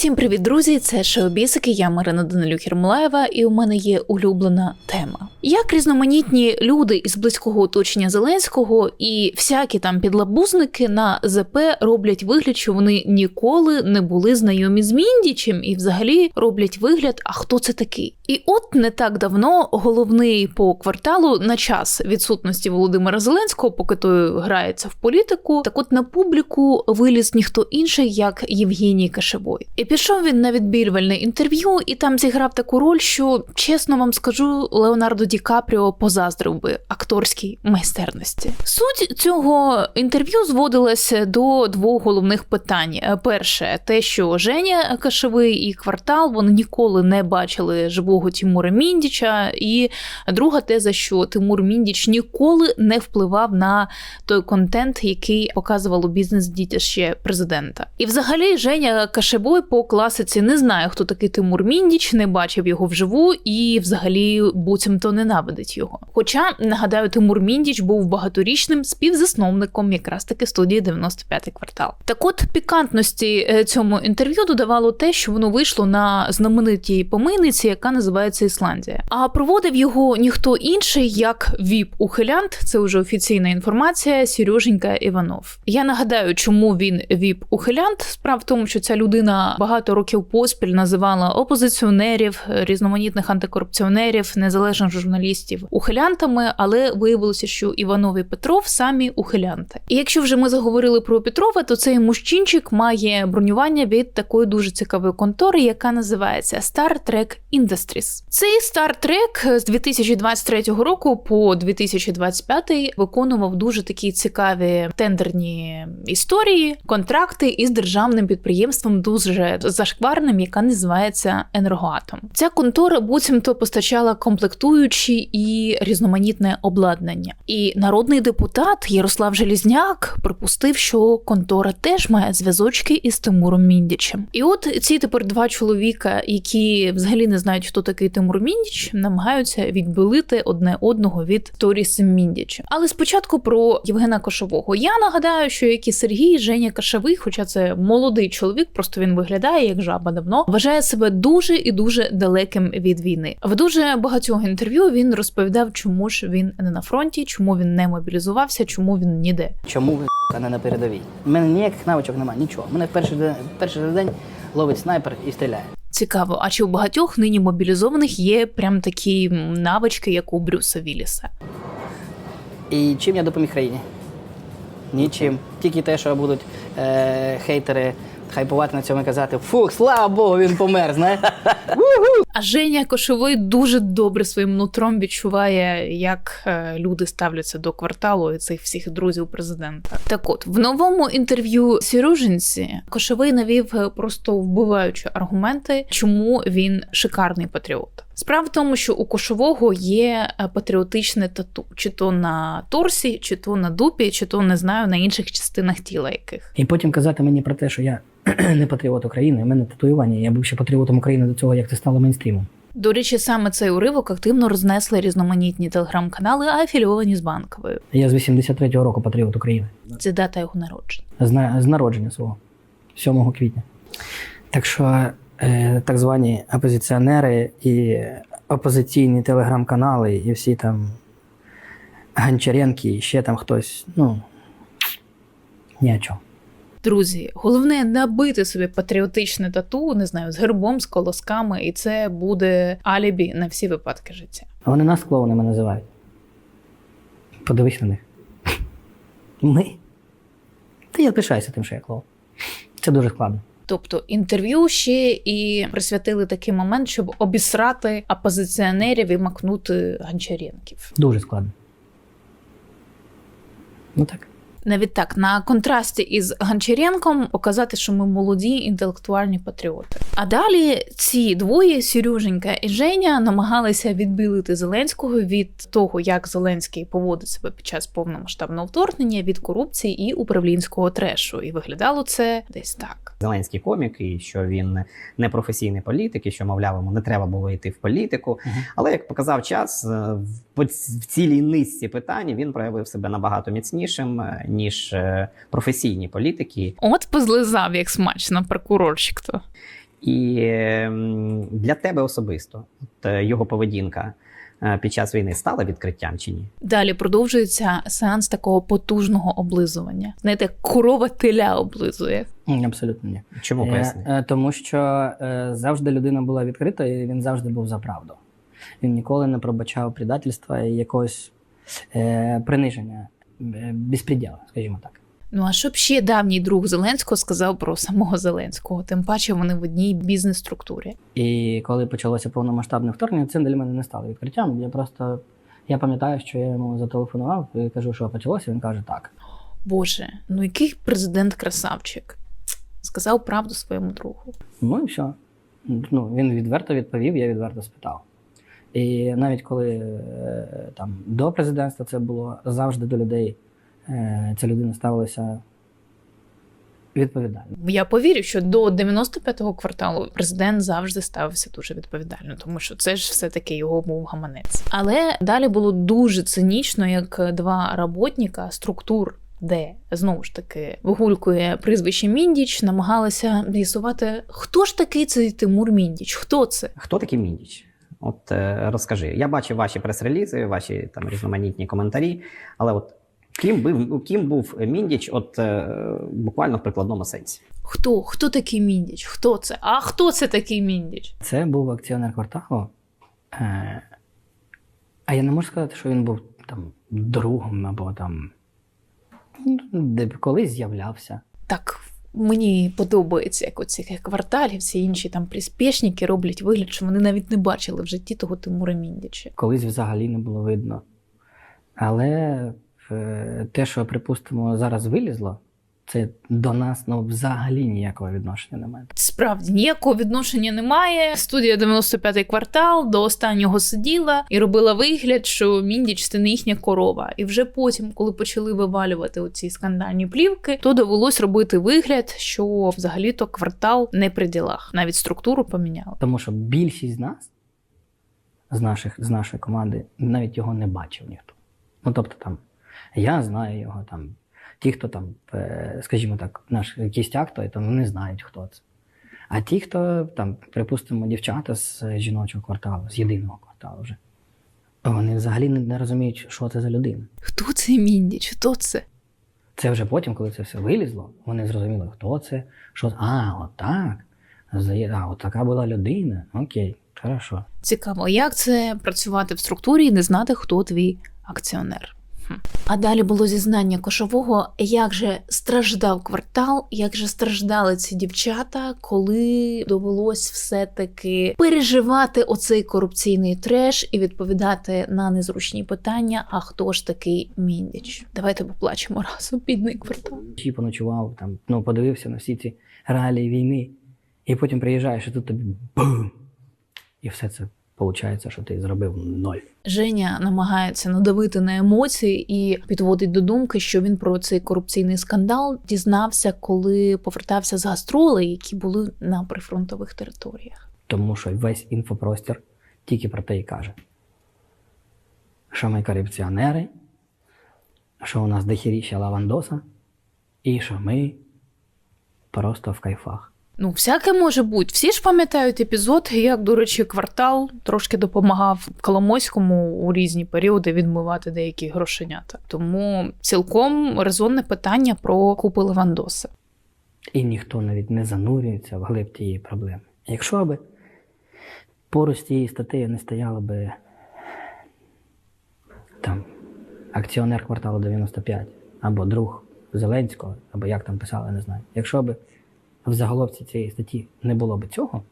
Всім привіт, друзі! Це Шоу-Бісики, я Марина Данилюк Єрмолаєва, і у мене є улюблена тема. Як різноманітні люди із близького оточення Зеленського і всякі там підлабузники на ЗП роблять вигляд, що вони ніколи не були знайомі з Міндічем, і взагалі роблять вигляд, а хто це такий? І от не так давно головний по кварталу на час відсутності Володимира Зеленського, поки той грається в політику, так от на публіку виліз ніхто інший, як Євгеній Кашебой. Пішов він на відбірвальне інтерв'ю, і там зіграв таку роль, що чесно вам скажу, Леонардо Ді Капріо позаздрив би акторській майстерності. Суть цього інтерв'ю зводилася до двох головних питань: перше, те, що Женя Кашевий і квартал вони ніколи не бачили живого Тимура Міндіча, і друга теза, що Тимур Міндіч ніколи не впливав на той контент, який показувало бізнес дітище президента. І взагалі Женя Кашебой по класиці не знає, хто такий Тимур Міндіч, не бачив його вживу і взагалі буцімто ненавидить його. Хоча нагадаю, Тимур Міндіч був багаторічним співзасновником якраз таки студії 95-й квартал. Так от пікантності е, цьому інтерв'ю додавало те, що воно вийшло на знаменитій помийниці, яка називається Ісландія. А проводив його ніхто інший, як віп ухилянт. Це вже офіційна інформація. Сереженька Іванов. Я нагадаю, чому він віп ухилянт. Справа в тому, що ця людина багато років поспіль називала опозиціонерів, різноманітних антикорупціонерів, незалежних журналістів ухилянтами, але виявилося, що Іванов і Петров самі ухилянти. І якщо вже ми заговорили про Петрова, то цей мужчинчик має бронювання від такої дуже цікавої контори, яка називається Star Trek Industries. Цей Star Trek з 2023 року по 2025 виконував дуже такі цікаві тендерні історії, контракти із державним підприємством дуже зашкварним, яка називається Енергоатом. Ця контора буцімто постачала комплектуючі і різноманітне обладнання. І народний депутат Ярослав Желізняк припустив, що контора теж має зв'язочки із Тимуром Міндічем. І от ці тепер два чоловіка, які взагалі не знають, хто такий Тимур Міндіч, намагаються відбилити одне одного від Торіса Міндіча. Але спочатку про Євгена Кошового. Я нагадаю, що як і Сергій Женя Кашевий, хоча це молодий чоловік, просто він виглядає як жаба давно, вважає себе дуже і дуже далеким від війни. В дуже багатьох інтерв'ю він розповідав, чому ж він не на фронті, чому він не мобілізувався, чому він ніде. Чому ви не на передовій? У мене ніяких навичок немає, нічого. Мене в перший день, перший день ловить снайпер і стріляє. Цікаво, а чи у багатьох нині мобілізованих є прям такі навички, як у Брюса Вілліса? І чим я допоміг країні? Нічим. Тільки те, що будуть е, хейтери хайпувати на цьому і казати Фух, слава Богу, він помер, знаєш? А Женя Кошовий дуже добре своїм нутром відчуває, як е, люди ставляться до кварталу і цих всіх друзів президента. Так от в новому інтерв'ю Сірожинці Кошовий навів е, просто вбиваючі аргументи, чому він шикарний патріот. Справа в тому, що у кошового є е, патріотичне тату, чи то на торсі, чи то на дупі, чи то не знаю на інших частинах тіла яких. І потім казати мені про те, що я не патріот України, у мене татуювання. Я був ще патріотом України до цього, як це стало мейнстрімом. До речі, саме цей уривок активно рознесли різноманітні телеграм-канали, афілійовані з банковою. Я з 83-го року патріот України. Це дата його народження. З, на- з народження свого, 7 квітня. Так що так звані опозиціонери і опозиційні телеграм-канали, і всі там Гончаренки, і ще там хтось, ну ні о чому. Друзі, головне набити собі патріотичне тату, не знаю, з гербом, з колосками, і це буде алібі на всі випадки життя. А вони нас клоунами називають. Подивись на них. Ми. Та я пишаюся тим, що я клоун. Це дуже складно. Тобто інтерв'ю ще і присвятили такий момент, щоб обісрати опозиціонерів і макнути гончаренків. Дуже складно. Ну так. Навіть так, на контрасті із Гончаренком показати, що ми молоді інтелектуальні патріоти. А далі ці двоє Сереженька і Женя намагалися відбілити Зеленського від того, як Зеленський поводить себе під час повномасштабного вторгнення, від корупції і управлінського трешу. І виглядало це десь так. Зеленський комік, і що він не професійний політик, і що, мовляв, йому не треба було йти в політику. Але як показав час, е, в по цілій низці питань він проявив себе набагато міцнішим, е, ніж е, професійні політики. От позлизав як смачно прокурорчик то. І ем, для тебе особисто от, е, його поведінка е, під час війни стала відкриттям чи ні? Далі продовжується сеанс такого потужного облизування. Знаєте, корова теля облизує. Абсолютно ні. Чому поясни? Тому що завжди людина була відкрита, і він завжди був за правду. Він ніколи не пробачав предательства і якогось е, приниження, е, безпреділу, скажімо так. Ну а що б ще давній друг Зеленського сказав про самого Зеленського? Тим паче вони в одній бізнес-структурі. І коли почалося повномасштабне вторгнення, це для мене не стало відкриттям. Я просто я пам'ятаю, що я йому зателефонував і кажу, що почалося. Він каже так. Боже, ну який президент красавчик. Сказав правду своєму другу. Ну і все. Ну, він відверто відповів, я відверто спитав. І навіть коли е, там до президентства це було завжди до людей, е, ця людина ставилася відповідально. Я повірю, що до 95-го кварталу президент завжди ставився дуже відповідально, тому що це ж все-таки його був гаманець. Але далі було дуже цинічно, як два роботника структур. Де знову ж таки вигулькує прізвище Міндіч, намагалися з'ясувати, хто ж такий цей Тимур Міндіч? Хто це? Хто такий Міндіч? От е, розкажи. Я бачив ваші прес-релізи, ваші там різноманітні коментарі, але от ким був, ким був Міндіч, от е, буквально в прикладному сенсі? Хто? Хто такий Міндіч? Хто це? А хто це такий Міндіч? Це був акціонер кварталу. Е, а я не можу сказати, що він був там другом або там ну, де колись з'являвся. Так мені подобається, як оці кварталі, всі інші там приспішники роблять вигляд, що вони навіть не бачили в житті того Тимура Міндіча. колись взагалі не було видно. Але е, те, що, припустимо, зараз вилізло, це до нас ну, взагалі ніякого відношення немає. Справді ніякого відношення немає. Студія 95-й квартал до останнього сиділа і робила вигляд, що Міндіч це не їхня корова. І вже потім, коли почали вивалювати оці скандальні плівки, то довелось робити вигляд, що взагалі-то квартал не при ділах. Навіть структуру поміняли. Тому що більшість з нас, з, наших, з нашої команди, навіть його не бачив ніхто. Ну, тобто там, я знаю його там. Ті, хто там, е, скажімо так, наш кістяк, той там вони знають, хто це. А ті, хто там, припустимо, дівчата з жіночого кварталу, з єдиного кварталу вже, вони взагалі не, не розуміють, що це за людина. Хто цей Міндіч? Хто це? Це вже потім, коли це все вилізло, вони зрозуміли, хто це, що. А, отак. А, от така була людина. Окей, хорошо. Цікаво, як це працювати в структурі і не знати, хто твій акціонер. А далі було зізнання кошового, як же страждав квартал, як же страждали ці дівчата, коли довелось все-таки переживати оцей корупційний треш і відповідати на незручні питання. А хто ж такий міндіч? Давайте поплачемо разом, бідний квартал. Чи поночував, там, ну, подивився на всі ці реалії війни, і потім приїжджаєш, і тут тобі бум! І все це виходить, що ти зробив ноль. Женя намагається надавити на емоції і підводить до думки, що він про цей корупційний скандал дізнався, коли повертався з гастролей, які були на прифронтових територіях. Тому що весь інфопростір тільки про те і каже. Що ми корупціонери, що у нас дохіріща лавандоса, і що ми просто в кайфах. Ну, всяке може бути. Всі ж пам'ятають епізод, як, до речі, квартал трошки допомагав Коломойському у різні періоди відмивати деякі грошенята. Тому цілком резонне питання про купи Левандоса. І ніхто навіть не занурюється в глиб тієї проблеми. Якщо би поруч з цією статтею не стояло би там акціонер кварталу 95, або друг Зеленського, або як там писали, не знаю. Якщо б в заголовці цієї статті не було б цього,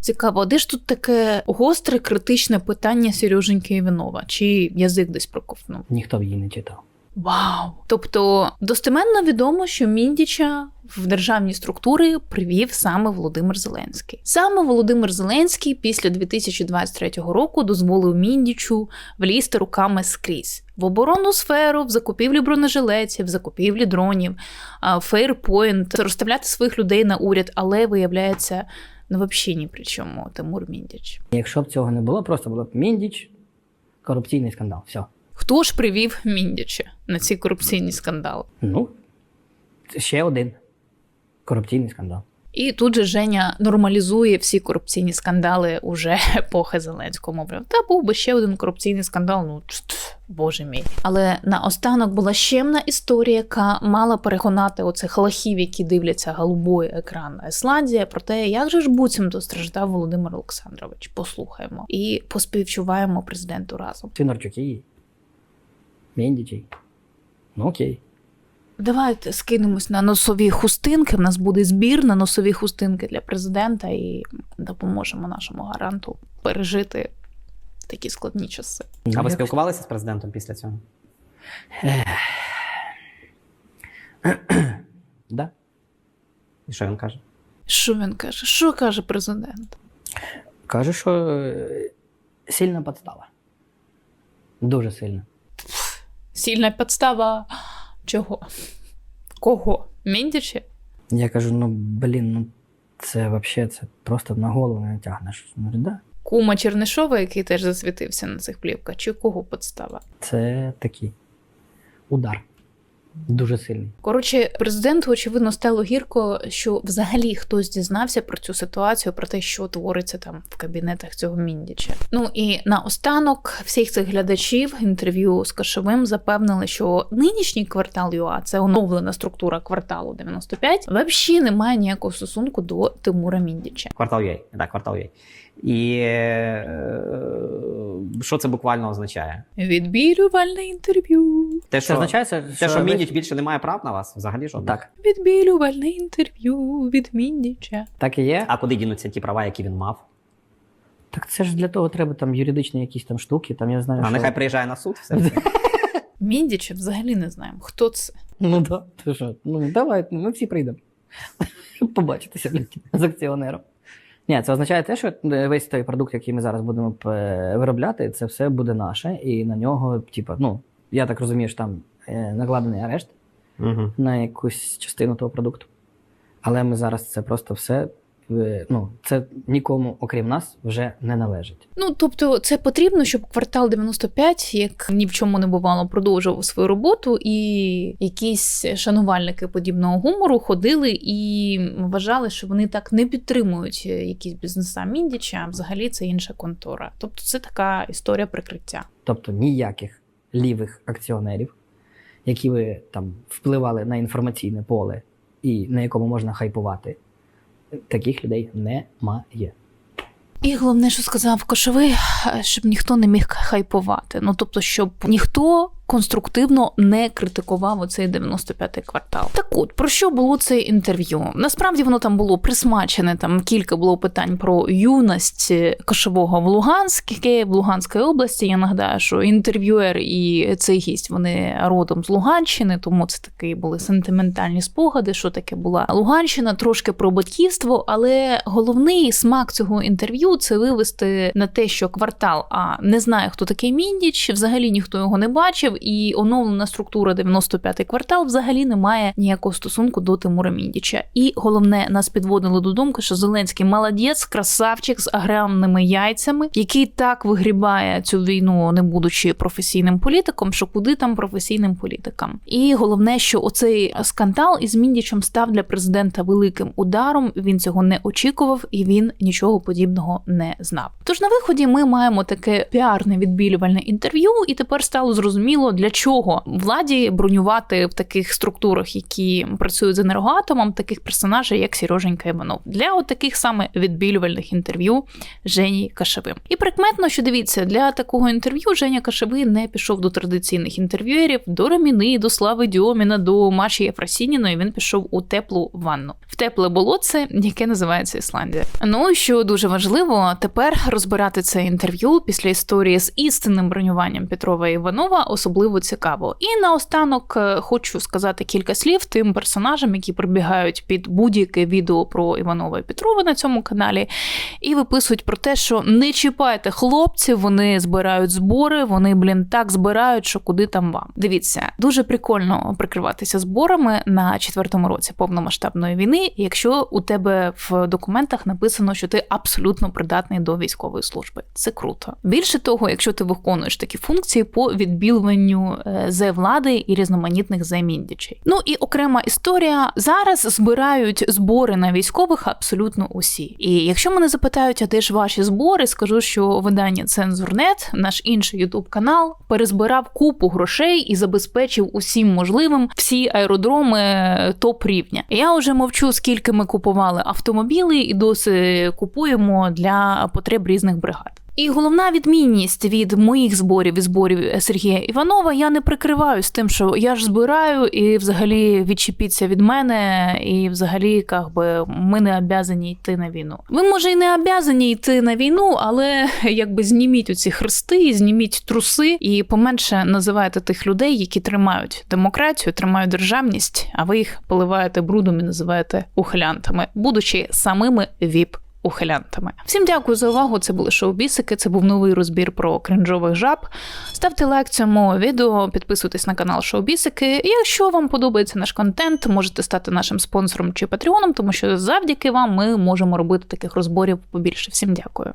Цікаво, де ж тут таке гостре критичне питання Сереженьки Іванова? Чи язик десь проковтнув? ніхто б її не читав. Вау! Тобто достеменно відомо, що Міндіча в державні структури привів саме Володимир Зеленський. Саме Володимир Зеленський після 2023 року дозволив Міндічу влізти руками скрізь в оборонну сферу, в закупівлі бронежилетів, в закупівлі дронів, фейрпойнт, розставляти своїх людей на уряд, але виявляється, ну взагалі ні при чому Тимур Міндіч. Якщо б цього не було, просто було б Міндіч, корупційний скандал. Все. Хто ж привів Міндіча на ці корупційні скандали? Ну, це ще один корупційний скандал. І тут же Женя нормалізує всі корупційні скандали уже епохи Зеленського. Мовляв, та був би ще один корупційний скандал. Ну боже мій. Але наостанок була ще одна історія, яка мала переконати оцих лахів, які дивляться голубой екран Ісландія, про те, як же ж буцімто страждав Володимир Олександрович. Послухаємо і поспівчуваємо президенту разом. Свинарчуки, Мендічі. Ну окей. Давайте скинемось на носові хустинки. В нас буде збір на носові хустинки для президента і допоможемо нашому гаранту пережити такі складні часи. А ви Ну, спілкувалися з президентом після цього? Да. І що він каже? Що він каже? Що каже президент? Каже, що е, сильна підстава. Дуже сильна. Сильна підстава чого? Кого? Міндічі? Я кажу: ну блін, ну це взагалі це просто на голову не тягнеш. Ну, да. Кума Чернишова, який теж засвітився на цих плівках, чи кого підстава? Це такий удар. Дуже сильний. Коротше, президенту, очевидно, стало гірко, що взагалі хтось дізнався про цю ситуацію, про те, що твориться там в кабінетах цього міндіча. Ну і наостанок всіх цих глядачів інтерв'ю з Кашевим запевнили, що нинішній квартал ЮА, це оновлена структура кварталу 95, взагалі не має ніякого стосунку до Тимура Міндіча. Квартал Юй. Так, квартал Юй. І е, що це буквально означає? Відбілювальне інтерв'ю. Те, Це що, означає, це, те, що ви- Міндіч більше не має прав на вас, взагалі жодних? Так, Відбілювальне інтерв'ю від Міндіча. так і є. А куди дінуться ті права, які він мав? Так це ж для того треба там юридичні якісь там штуки, там я знаю. А що... нехай приїжджає на суд. Все. Міндіча взагалі не знаємо, хто це. Ну да. Ти що? Ну давай, ми всі прийдемо. Побачитися з акціонером. Ні, це означає те, що е, весь той продукт, який ми зараз будемо е, виробляти, це все буде наше, і на нього, типа, ну, я так розумію, що там накладений арешт Угу. на якусь частину того продукту. Але ми зараз це просто все. е, Ну, це нікому, окрім нас, вже не належить. Ну тобто, це потрібно, щоб квартал 95, як ні в чому не бувало, продовжував свою роботу, і якісь шанувальники подібного гумору ходили і вважали, що вони так не підтримують якісь бізнеса Міндіча, а взагалі це інша контора. Тобто, це така історія прикриття. Тобто ніяких лівих акціонерів, які ви там впливали на інформаційне поле і на якому можна хайпувати, таких людей немає. І головне, що сказав Кошовий, щоб ніхто не міг хайпувати. Ну тобто, щоб ніхто конструктивно не критикував оцей 95-й квартал. Так от про що було це інтерв'ю? Насправді воно там було присмачене. Там кілька було питань про юність Кошового в Луганській, в Луганській області. Я нагадаю, що інтерв'юер і цей гість вони родом з Луганщини, тому це такі були сентиментальні спогади. Що таке була Луганщина, трошки про батьківство, але головний смак цього інтерв'ю це вивести на те, що квартал а не знає, хто такий Міндіч, взагалі ніхто його не бачив, і оновлена структура 95-й квартал взагалі не має ніякого стосунку до Тимура Міндіча. І головне, нас підводили до думки, що Зеленський молодець, красавчик з аграрними яйцями, який так вигрібає цю війну, не будучи професійним політиком, що куди там професійним політикам. І головне, що оцей скандал із Міндічем став для президента великим ударом. Він цього не очікував і він нічого подібного не знав. Тож на виході ми маємо таке піарне відбілювальне інтерв'ю, і тепер стало зрозуміло, для чого владі бронювати в таких структурах, які працюють з енергоатомом, таких персонажів, як Сереженька Іванов, для от таких саме відбілювальних інтерв'ю Жені Кашевим. І прикметно, що дивіться, для такого інтерв'ю Женя Кашевий не пішов до традиційних інтерв'юерів, до Раміни, до Слави Дьоміна, до Маші Єфросініної. Він пішов у теплу ванну, в тепле болотце, яке називається Ісландія. Ну що дуже важливо, тепер розбирати це інтерв'ю після історії з істинним бронюванням Петрова Іванова особливо цікаво. І наостанок е, хочу сказати кілька слів тим персонажам, які прибігають під будь-яке відео про Іванова і Петрова на цьому каналі, і виписують про те, що не чіпайте хлопців, вони збирають збори, вони, блін, так збирають, що куди там вам. Дивіться, дуже прикольно прикриватися зборами на четвертому році повномасштабної війни, якщо у тебе в документах написано, що ти абсолютно придатний до військової служби. Це круто. Більше того, якщо ти виконуєш такі функції по відбілюванню утриманню е, зе влади і різноманітних зе міндічей. Ну і окрема історія зараз збирають збори на військових абсолютно усі. І якщо мене запитають, а де ж ваші збори, скажу, що видання Цензурнет, наш інший ютуб канал, перезбирав купу грошей і забезпечив усім можливим всі аеродроми топ рівня. Я вже мовчу, скільки ми купували автомобілі і досі купуємо для потреб різних бригад. І головна відмінність від моїх зборів і зборів Сергія Іванова, я не прикриваюсь тим, що я ж збираю, і взагалі відчепіться від мене, і взагалі, как би, ми не обязані йти на війну. Ви може і не обязані йти на війну, але якби зніміть оці хрести, зніміть труси і поменше називайте тих людей, які тримають демократію, тримають державність, а ви їх поливаєте брудом і називаєте ухилянтами, будучи самими віп ухилянтами. Всім дякую за увагу. Це були шоу-бісики. Це був новий розбір про кринжових жаб. Ставте лайк цьому відео, підписуйтесь на канал Шоу-бісики. Якщо вам подобається наш контент, можете стати нашим спонсором чи патреоном, тому що завдяки вам ми можемо робити таких розборів побільше. Всім дякую.